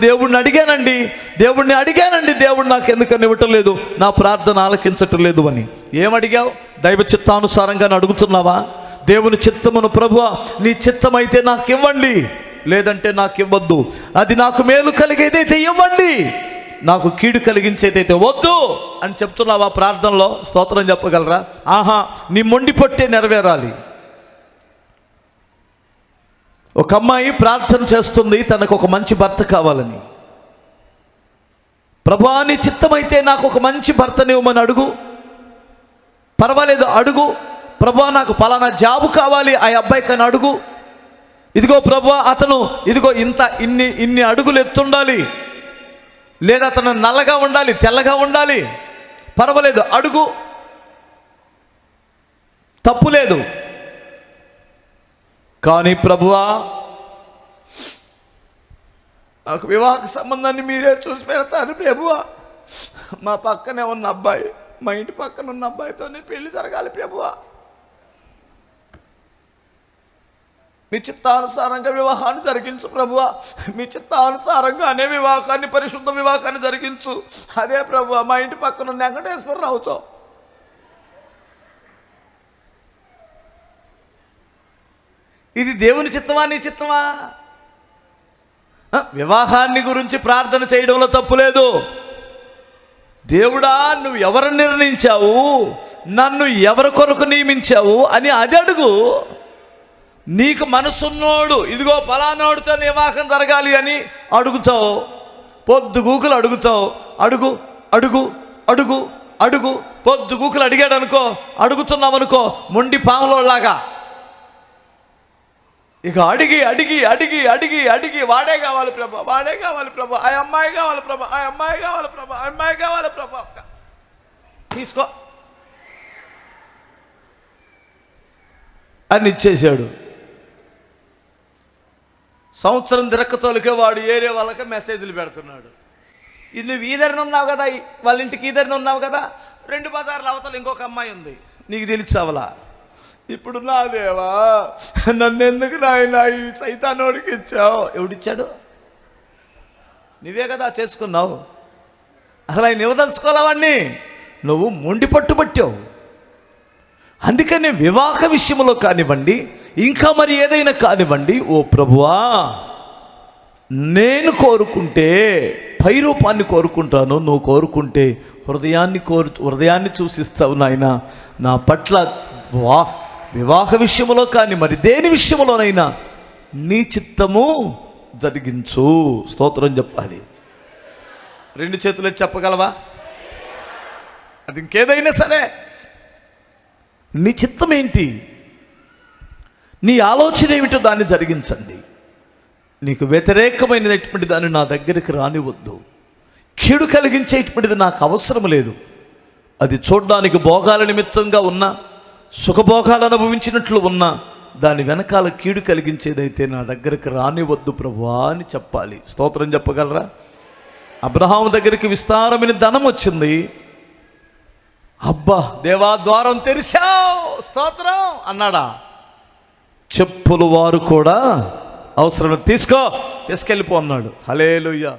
దేవుడిని అడిగానండి. దేవుడిని అడిగానండి. దేవుడు నాకు ఎందుకని ఇవ్వటం లేదు నా ప్రార్థన ఆలకించటం లేదు అని. ఏమడిగావు? దైవ చిత్తానుసారంగా అడుగుతున్నావా? దేవుని చిత్తమును ప్రభు నీ చిత్తమైతే నాకు ఇవ్వండి లేదంటే నాకు ఇవ్వద్దు అది నాకు మేలు కలిగేదైతే ఇవ్వండి. నాకు కీడు కలిగించేదైతే వద్దు అని చెప్తున్నావా ప్రార్థనలో? స్తోత్రం చెప్పగలరా? ఆహా నీ మొండి పొట్టే నెరవేరాలి. ఒక అమ్మాయి ప్రార్థన చేస్తుంది తనకు ఒక మంచి భర్త కావాలని. ప్రభా నీ చిత్తమైతే నాకు ఒక మంచి భర్తనివ్వమని అడుగు. పర్వాలేదు అడుగు. ప్రభా నాకు పలానా జాబు కావాలి ఆ అబ్బాయికి అని అడుగు. ఇదిగో ప్రభా అతను ఇదిగో ఇంత ఇన్ని ఇన్ని అడుగులు ఎత్తుండాలి. లేదా అతను నల్లగా ఉండాలి తెల్లగా ఉండాలి. పర్వాలేదు అడుగు. తప్పు లేదు. కానీ ప్రభువా నాకు వివాహ సంబంధాన్ని మీరే చూసి పెడతారు ప్రభువా. మా పక్కనే ఉన్న అబ్బాయి మా ఇంటి పక్కన ఉన్న అబ్బాయితోనే పెళ్ళి జరగాలి ప్రభువా. మీ చిత్తానుసారంగా వివాహాన్ని జరిగించు ప్రభువా. మీ చిత్తానుసారంగా అనే వివాహాన్ని పరిశుద్ధ వివాహాన్ని జరిగించు. అదే ప్రభువ మా ఇంటి పక్కన ఉన్న వెంకటేశ్వరరావుతో. ఇది దేవుని చిత్తమా నీ చిత్తమా? వివాహాన్ని గురించి ప్రార్థన చేయడంలో తప్పు లేదు. దేవుడా నువ్వు ఎవరు నిర్ణయించావు? నన్ను ఎవరి కొరకు నియమించావు? అని అది అడుగు. నీకు మనసున్నోడు ఇదిగో ఫలానోడితో వివాహం జరగాలి అని అడుగుతావు. పొద్దు గూకులు అడుగుతావు. అడుగు అడుగు అడుగు అడుగు. పొద్దు గూకులు అడిగాడు అనుకో అడుగుతున్నావు అనుకో మొండి పాములోలాగా. ఇక అడిగి అడిగి అడిగి అడిగి అడిగి వాడే కావాలి ప్రభా వాడే కావాలి ప్రభా ఆ అమ్మాయి కావాలి ప్రభా ఆ అమ్మాయి కావాలి ప్రభా ఆ అమ్మాయి కావాలి ప్రభా తీసుకో. అని ఇచ్చేసాడు. సంవత్సరం దిరక్కతోలికే వాడు ఏరే వాళ్ళకి మెసేజ్లు పెడుతున్నాడు. ఇది నువ్వు ఈదరిని ఉన్నావు కదా వాళ్ళ ఇంటికి ఈదరిని ఉన్నావు కదా రెండు బజార్ల అవతల ఇంకొక అమ్మాయి ఉంది. నీకు తెలిసావలా ఇప్పుడు నా దేవా నన్ను ఎందుకు నాయన ఈ సైతానోడికి ఇచ్చావు ఎవడిచ్చాడు? నువ్వే కదా చేసుకున్నావు. అసలు ఆయన ఇవ్వదలుచుకోవాలవాడిని నువ్వు మొండి పట్టుబట్టావు అందుకని వివాహ విషయంలో కానివ్వండి ఇంకా మరి ఏదైనా కానివ్వండి ఓ ప్రభువా నేను కోరుకుంటే పై రూపాన్ని కోరుకుంటాను నువ్వు కోరుకుంటే హృదయాన్ని కోరు హృదయాన్ని చూసిస్తావు నాయన. నా పట్ల వా వివాహ విషయంలో కానీ మరి దేని విషయంలోనైనా నీ చిత్తము జరిగించు. స్తోత్రం చెప్పాలి. రెండు చేతులు చెప్పగలవా? అది ఇంకేదైనా సరే. నీ చిత్తం ఏంటి? నీ ఆలోచన ఏమిటో దాన్ని జరిగించండి. నీకు వ్యతిరేకమైనటువంటి దాన్ని నా దగ్గరికి రానివద్దు. కీడు కలిగించేటువంటిది నాకు అవసరం లేదు. అది చూడడానికి భోగాల నిమిత్తంగా ఉన్న సుఖభోగాలు అనుభవించినట్లు ఉన్నా దాని వెనకాల కీడు కలిగించేదైతే నా దగ్గరికి రానివద్దు ప్రభువా అని చెప్పాలి. స్తోత్రం చెప్పగలరా? అబ్రహాం దగ్గరికి విస్తారమైన ధనం వచ్చింది. అబ్బా దేవా ద్వారం తెరిచావు. స్తోత్రం అన్నాడా? చెప్పులు వారు కూడా అవసరం తీసుకో తీసుకెళ్ళిపో అన్నాడు. హలేలుయ్యా